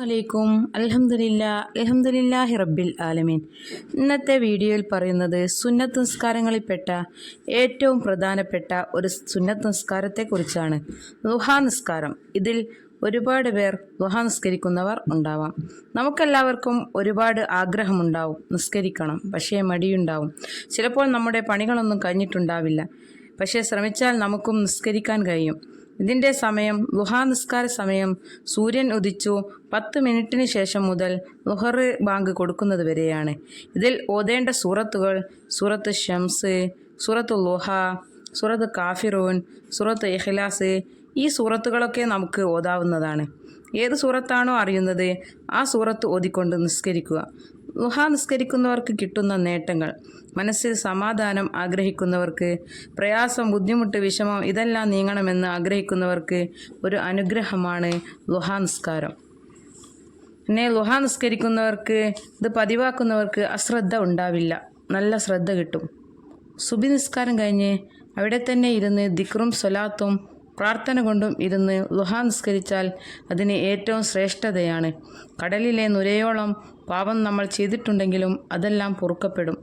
വലൈക്കും അലഹമില്ല അലഹമില്ലാഹി റബ്ബിൽ ആലമീൻ. ഇന്നത്തെ വീഡിയോയിൽ പറയുന്നത് സുന്നത്ത് നിസ്കാരങ്ങളിൽപ്പെട്ട ഏറ്റവും പ്രധാനപ്പെട്ട ഒരു സുന്നത്ത് നിസ്കാരത്തെക്കുറിച്ചാണ്. ദുഹാ നിസ്കാരം. ഇതിൽ ഒരുപാട് പേർ ലുഹാ നിസ്കരിക്കുന്നവർ ഉണ്ടാവാം. നമുക്കെല്ലാവർക്കും ഒരുപാട് ആഗ്രഹമുണ്ടാവും നിസ്കരിക്കണം. പക്ഷേ മടിയുണ്ടാവും. ചിലപ്പോൾ നമ്മുടെ പണികളൊന്നും കഴിഞ്ഞിട്ടുണ്ടാവില്ല. പക്ഷേ ശ്രമിച്ചാൽ നമുക്കും നിസ്കരിക്കാൻ കഴിയും. ഇതിന്റെ സമയം ഗുഹാനിസ്കാര സമയം സൂര്യൻ ഉദിച്ചു പത്ത് മിനിറ്റിന് ശേഷം മുതൽ ലുഹർ ബാങ്ക് കൊടുക്കുന്നത് വരെയാണ്. ഇതിൽ ഓതേണ്ട സൂറത്തുകൾ സൂറത്ത് ഷംസ് സൂറത്ത് ലുഹ സൂറത്ത് കാഫിറൂൻ സൂറത്ത് ഇഖ്ലാസ് ഈ സൂറത്തുകളൊക്കെ നമുക്ക് ഓതാവുന്നതാണ്. ഏത് സൂറത്താണോ അറിയുന്നത് ആ സൂറത്ത് ഓതിക്കൊണ്ട് നിസ്കരിക്കുക. ലുഹ നിസ്കരിക്കുന്നവർക്ക് കിട്ടുന്ന നേട്ടങ്ങൾ മനസ്സിൽ സമാധാനം ആഗ്രഹിക്കുന്നവർക്ക് പ്രയാസം ബുദ്ധിമുട്ട് വിഷമം ഇതെല്ലാം നീങ്ങണമെന്ന് ആഗ്രഹിക്കുന്നവർക്ക് ഒരു അനുഗ്രഹമാണ് ലുഹ നിസ്കാരം പിന്നെ ലുഹ നിസ്കരിക്കുന്നവർക്ക് ഇത് പതിവാക്കുന്നവർക്ക് അശ്രദ്ധ ഉണ്ടാവില്ല. നല്ല ശ്രദ്ധ കിട്ടും. സുബി നിസ്കാരം കഴിഞ്ഞ് അവിടെ തന്നെ ഇരുന്ന് ദിക്റും സ്വലാത്തും പ്രാർത്ഥന കൊണ്ടും ഇരുന്ന് ലുഹ നിസ്കരിച്ചാൽ അതിന് ഏറ്റവും ശ്രേഷ്ഠതയാണ്. കടലിലെ നുരയോളം പാപം നമ്മൾ ചെയ്തിട്ടുണ്ടെങ്കിലും അതെല്ലാം പൊറുക്കപ്പെടും.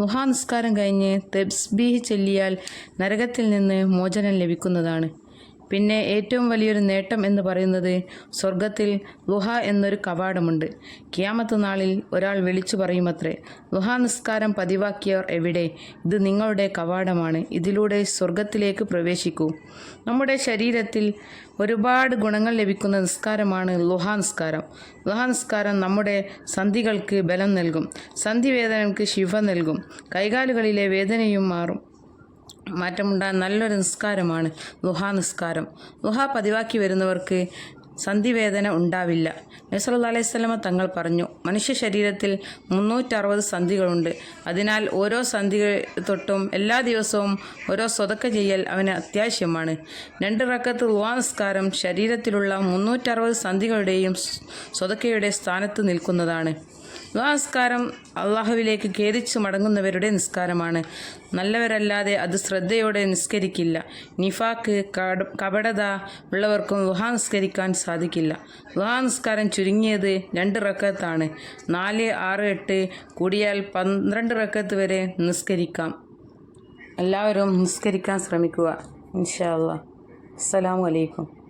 ലുഹാ നിസ്കാരം കഴിഞ്ഞ് തെബ്സ്ബീഹ് ചൊല്ലിയാൽ നരകത്തിൽ നിന്ന് മോചനം ലഭിക്കുന്നതാണ്. പിന്നെ ഏറ്റവും വലിയൊരു നേട്ടം എന്ന് പറയുന്നത് സ്വർഗത്തിൽ ലുഹ എന്നൊരു കവാടമുണ്ട്. ക്യാമത്ത് നാളിൽ ഒരാൾ വിളിച്ചു പറയുമത്രേ ലുഹ നിസ്കാരം പതിവാക്കിയവർ എവിടെ? ഇത് നിങ്ങളുടെ കവാടമാണ്. ഇതിലൂടെ സ്വർഗത്തിലേക്ക് പ്രവേശിക്കൂ. നമ്മുടെ ശരീരത്തിൽ ഒരുപാട് ഗുണങ്ങൾ ലഭിക്കുന്ന നിസ്കാരമാണ് ലുഹ നിസ്കാരം. ലുഹ നിസ്കാരം നമ്മുടെ സന്ധികൾക്ക് ബലം നൽകും. സന്ധിവേദനയ്ക്ക് ശിവ നൽകും. കൈകാലുകളിലെ വേദനയും മാറും. മാറ്റമുണ്ടാകാൻ നല്ലൊരു നിസ്കാരമാണ്. ദുഹാ നിസ്കാരം. ദുഹാ പതിവാക്കി വരുന്നവർക്ക് സന്ധിവേദന ഉണ്ടാവില്ല. നസറുല്ലാ അലൈഹി സ്വലമ തങ്ങൾ പറഞ്ഞു മനുഷ്യ ശരീരത്തിൽ മുന്നൂറ്ററുപത് സന്ധികളുണ്ട്. അതിനാൽ ഓരോ സന്ധി തൊട്ടും എല്ലാ ദിവസവും ഓരോ സ്വതക്ക ചെയ്യൽ അവന് അത്യാവശ്യമാണ്. രണ്ട് റക്കത്ത് നിസ്കാരം ശരീരത്തിലുള്ള മുന്നൂറ്ററുപത് സന്ധികളുടെയും സ്വതക്കയുടെ സ്ഥാനത്ത് നിൽക്കുന്നതാണ്. നിസ്കാരം അള്ളാഹുവിലേക്ക് ഖേദിച്ചു മടങ്ങുന്നവരുടെ നിസ്കാരമാണ്. നല്ലവരല്ലാതെ അത് ശ്രദ്ധയോടെ നിസ്കരിക്കില്ല. നിഫാക്ക് കപടത ഉള്ളവർക്കും ലുഹാ നിസ്കരിക്കാൻ സാധിക്കില്ല. ലുഹാ നിസ്കാരം ചുരുങ്ങിയത് രണ്ട് റക്കത്താണ്. നാല് ആറ് എട്ട് കൂടിയാൽ പന്ത്രണ്ട് റക്കത്ത് വരെ നിസ്കരിക്കാം. എല്ലാവരും നിസ്കരിക്കാൻ ശ്രമിക്കുക. ഇൻഷാ അല്ലാ അസ്സലാമു അലൈക്കും.